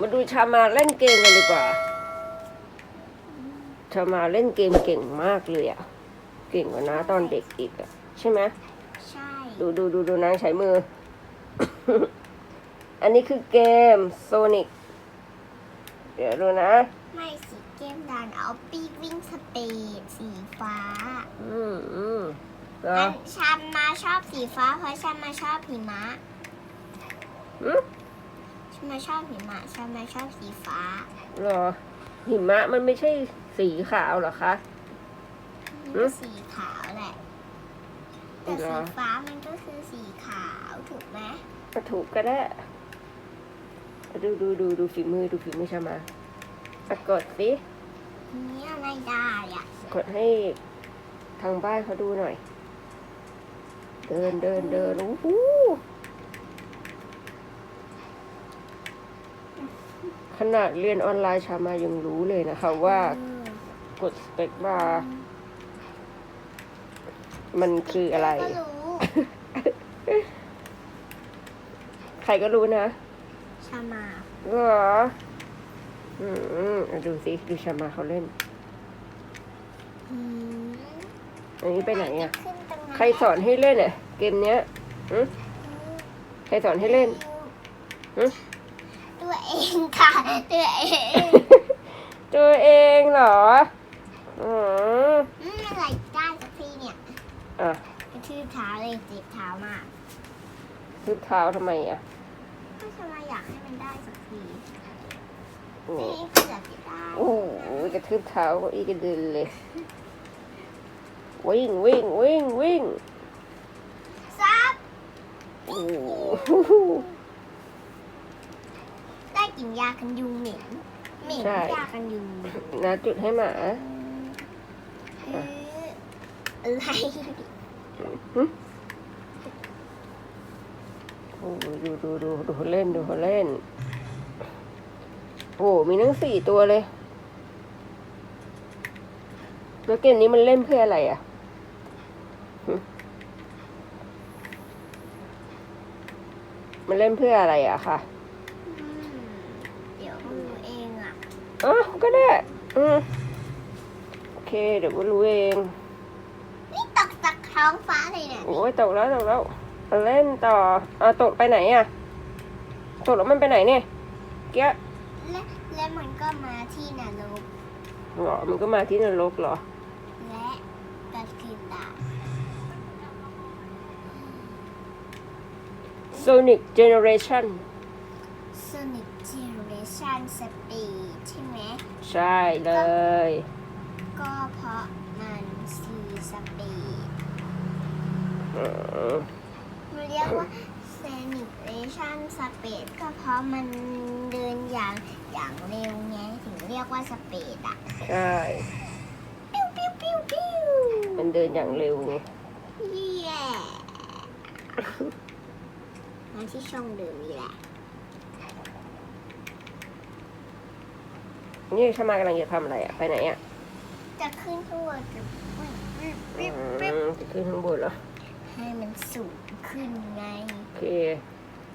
มาดูชามาเล่นเกมกันดีกว่า ชามาเล่นเกมเก่งมากเลยอะเก่งกว่าน้าตอนเด็กอีกอะใช่ไหมใช่ ดูดูดูดูนางใช้มือ อันนี้คือเกมโซนิกเดี๋ยวดูนะ ไม่สีเกมดันเอาปีกวิ่งสเปดสีฟ้า อืมอืมเหรออันชันมาชอบสีฟ้า เพราะชันมาชอบหิมะ อืม ชันมาชอบหิมะชันมาชอบสีฟ้า เหรอ หิมะมันไม่ใช่สีขาวเหรอคะอืม สีขาวแหละ แต่เหรสีอฟ้ามันก็คือสีขาวถูกไหมก็ถูกก็ได้ ดูดูดูดูฝีมือดูฝีมือชามาอะกดสินี่อะไรได้อะกดให้ทางบ้านเขาดูหน่อย เดินเดินเดินโอ้โห นาดเรียนออนไลน์ชามายังรู้เลยนะคะว่าเออกดสเปกบาร์มันคืออะไร ก็รู้ใครก็รู้นะ ชามาเหรอ อืมอะดูสิ ดูชามาเขาเล่น อืมอันนี้ไปไหนอะ ขึ้นตรงนั้นใครสอนให้เล่นอะ เกมเนี้ยหึใครสอนให้เล่นหึ ตัวเองค่ะ ตัวเองตัวเองเหรอ อืมอืมอะไรได้สักทีเนี่ยอะกระทืบเท้าเลยเจ็บเท้ามากทึบเท้าทำไมอะก็ชามาอยากให้มันได้สักทีโอ้นี่คืออยากจะได้โอ้โหกระทืบเท้าอีกกระเด็นเลย วิ่งวิ่งวิ่งวิ่งซับโอ้โหได้ กลินยากันยุงเหม็นเหม็นใช่ ยากันยุงนาจุดให้หมาเอออะไรโอ้โหดูดูดูดูเขาเล่นดูเขาเล่น โอ้โหมีทั้งสี่ตัวเลย แล้วเกมนี้มันเล่นเพื่ออะไรอะหึมันเล่นเพื่ออะไรอะค่ะ อืมเดี๋ยวดูเองอะ อ๋อก็ได้ อืมโอเค เดี๋ยวก็รู้เอง นี่ตกจากท้องฟ้าเลยเนี่ย โอ้ยตกแล้วตกแล้วเอาเล่นต่ออะตกไปไหนอะ ตกแล้วมันไปไหนเนี่ยเกี้ยและและมันก็มาที่นรกหรอมันก็มาที่นรกเหรอ และกระคืนดาบ Sonic Generation Sonic Generation Speed ใช่ไหม ใช่เลย ก็เพราะมันซีสปีดอืมมันเรียกว่า Celebration Speed ก็เพราะมันเดินอย่างอย่างเร็วไงถึงเรียกว่าสปีดอะ ใช่ ปิ้วปิ้วปิ้วปิ้วมันเดินอย่างเร็วไงเย่มาที่ช่องเดิมนี่แหละ นี่ชามากำลังจะทำอะไรอะไปไหนอะจะขึ้นข้างบนกับวิบวิบอืวิบวิบมจะขึ้นข้างบนเหรอให้มันสูงขึ้นไงโอเค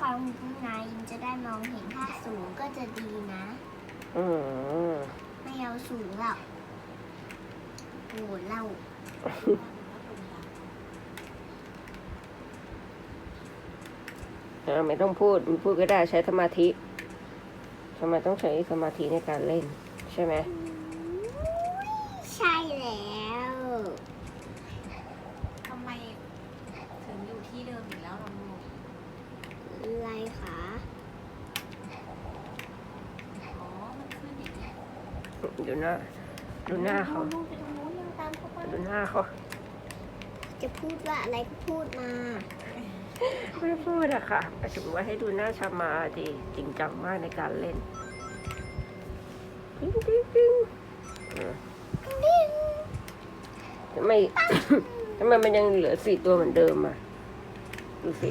กองข้างในมันจะได้มองเห็นถ้าสูงก็จะดีนะ อืมไม่เอาสูงหรอกโอ้เล่าอ่าไม่ต้องพูดไม่พูดก็ได้ใช้สมาธิทำไมต้องใช้สมาธิในการเล่นใช่ไหมใช่แล้วทำไมถึงอยู่ที่เดิมอีกแล้วล่ะลูกอะไรคะอ๋อ มันขึ้นอย่างนี้ดูหน้า ดูหน้าเขาลูกไปตรงนู้นยังตามเขาไปดูหน้าเขาจะพูดว่าอะไรก็พูดมาไม่ได้พูดอะค่ะแต่ถือว่าให้ดูหน้าชามาดีจริงจังมากในการเล่น ปิ๊งปิ๊งปิ๊งอะทำไมทำไมมันยังเหลือสี่ตัวเหมือนเดิมอะ ดูสิ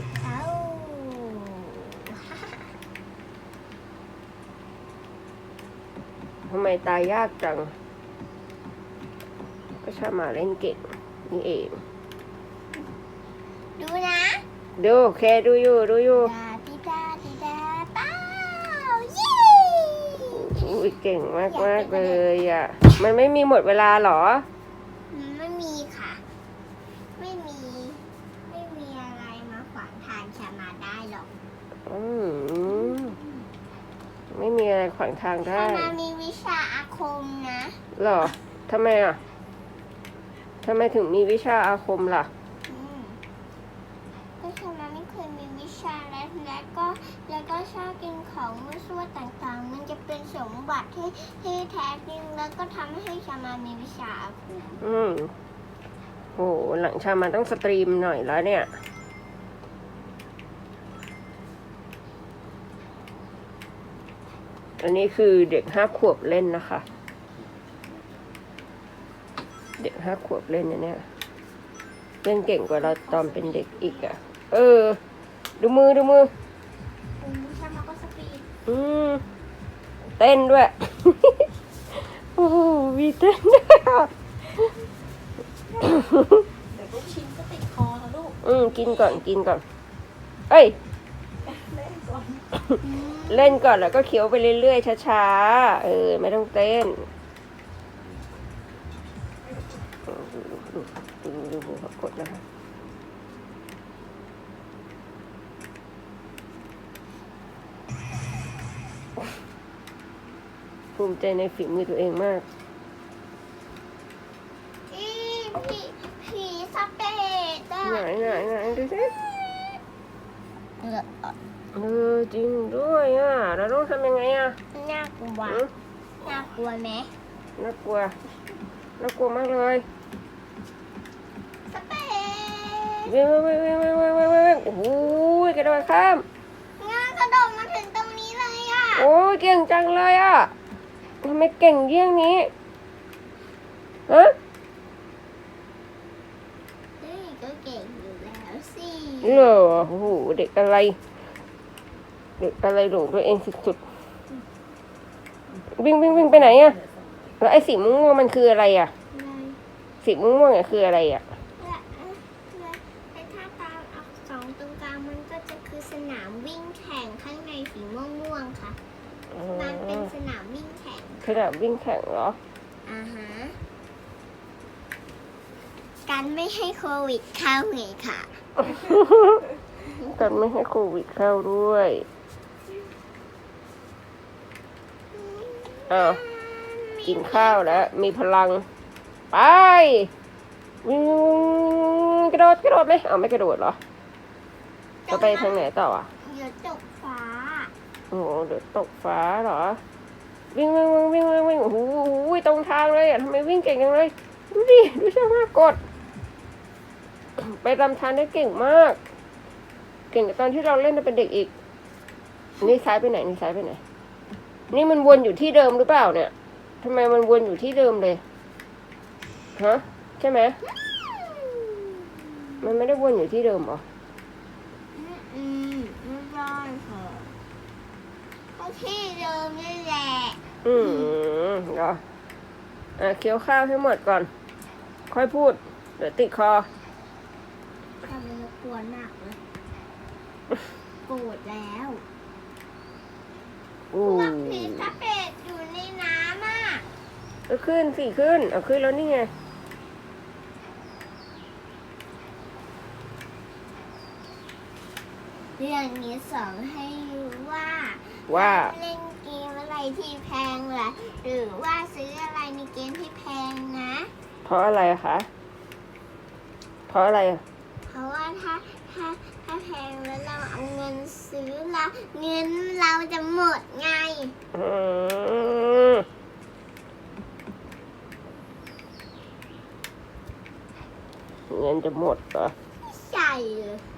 ทำไมตายยากจัง ก็ชามาเล่นเก่งนี่เอง ดูนะ ดูโอเคดูอยู่ ดูอยู่ เก่งมากมากๆเลยอะ มันไม่มีหมดเวลาเหรอ ไม่มีค่ะ ไม่มี ไม่มีอะไรมาขวางทางชามาได้หรอก อืมไม่มีอะไรขวางทางชาได้มามีวิชาอาคมนะเหรอทำไมอะทำไมถึงมีวิชาอาคมล่ะ อืมก็ชามาไม่เคยมีวิชาและและก็ แล้วก็ชอบกินของมั่วซั่วต่างๆ มันจะเป็นสมบัติที่ที่แท้จริงแล้วก็ทำให้ชามามีวิชาอาคมอืมโหหลังชามาต้องสตรีมหน่อยแล้วเนี่ย อันนี้คือเด็กห้าขวบเล่นนะคะ เด็กห้าขวบเล่นนะเนี่ย เล่นเก่งกว่าเราตอนเป็นเด็กอีกอะ่ะ เออ ดูมือดูมือ อืมเต้นด้วย โอ้โหมีเต้นด้วยอะเดี๋ยวลูกชิ้นก็ติดคอนะลูกอืมกินก่อนกินก่อน เอ้ย เล่นก่อนเล่นก่อนแล้วก็เคี้ยวไปเรื่อยๆช้าๆ เออ ไม่ต้องเต้นดูดูดูดูปรากฏนะคะ ภูมิใจในฝีมือตัวเองมาก อีผีผีสเปดอะไหนไหนไหนดูสิเออเออจริงด้วยอะเราต้องทำยังไงอะน่ากลัวอืมน่ากลัวไหมน่ากลัวน่ากลัวมากเลยสเปดวิ่งวิ่งวิ่งวิ่งวิ่งวิ่งวิ่งวิ่งโอ้โหกระโดดข้าม งานกระโดดมาถึงตรงนี้เลยอะ โอ้ยเก่งจังเลยอะ ทำไมเก่งเยี่ยงนี้ฮะเฮ้ยก็เก่งอยู่แล้วสิเหรอโอ้โหเด็กอะไร เด็กอะไรหลงตัวเองสุดๆวิ่งวิ่งวิ่งไปไหนอะแล้วไอ้สีม่วงๆมันคืออะไรอะเลยสีม่วงๆอะคืออะไรอะและและและถ้าตามอักษรตรงกลางมันก็จะคือสนามวิ่งแข่งข้างในสีม่วงๆค่ะ อ๋อมันเป็นสนามวิ่งแข่งขนาดวิ่งแข่งเหรอ อ่าฮะการไม่ให้โควิดเข้าไงค่ะ กันไม่ให้โควิดเข้าด้วยอ้าวกินข้าวแล้ว มีพลัง ไปวิ่งกระโดดกระโดดไหมเอาวไม่กระโดดเหรอจะไปทางไหนต่ออะเดี๋ยวตกฟ้า โอ้โหเดี๋ยวตกฟ้าเหรอ วิ่งวิ่งวิ่งวิ่งวิ่งวิ่งโอ้โหตรงทางเลยอะทำไมวิ่งเก่งจังเลย ดูดิ ดูช่างมากกด ไปลำธารได้เก่งมาก เก่งกว่าตอนที่เราเล่นเป็นเด็กอีก นี่ซ้ายไปไหน นี่ซ้ายไปไหน นี่มันวนอยู่ที่เดิมหรือเปล่าเนี่ยทำไมมันวนอยู่ที่เดิมเลย ฮะ ใช่ไหม มันไม่ได้วนอยู่ที่เดิมเหรอ อืมไม่ได้ค่ะ ที่เดิมนี่แหละ อืมเหรออะเคี้ยวข้าวให้หมดก่อน ค่อยพูด เดี๋ยวติดคอทำเลยกวนมากเลยโกรธแล้วอู้พวกผีสะเปดอยู่ในน้ำอะเอาขึ้นสิขึ้น เอาขึ้นแล้วนี่ไง เรื่องนี้สอนให้รู้ว่า ว่าเล่นเกมอะไรที่แพงล่ะหรือว่าซื้ออะไรในเกมที่แพงนะ เพราะอะไรอะคะ เพราะอะไรอะเพราะว่าถ้าถ้าถ้าแพงแล้วเราเอาเงินซื้อละเงินเราจะหมดไงอืมเงินจะหมดเหรอ ใช่เลยทุก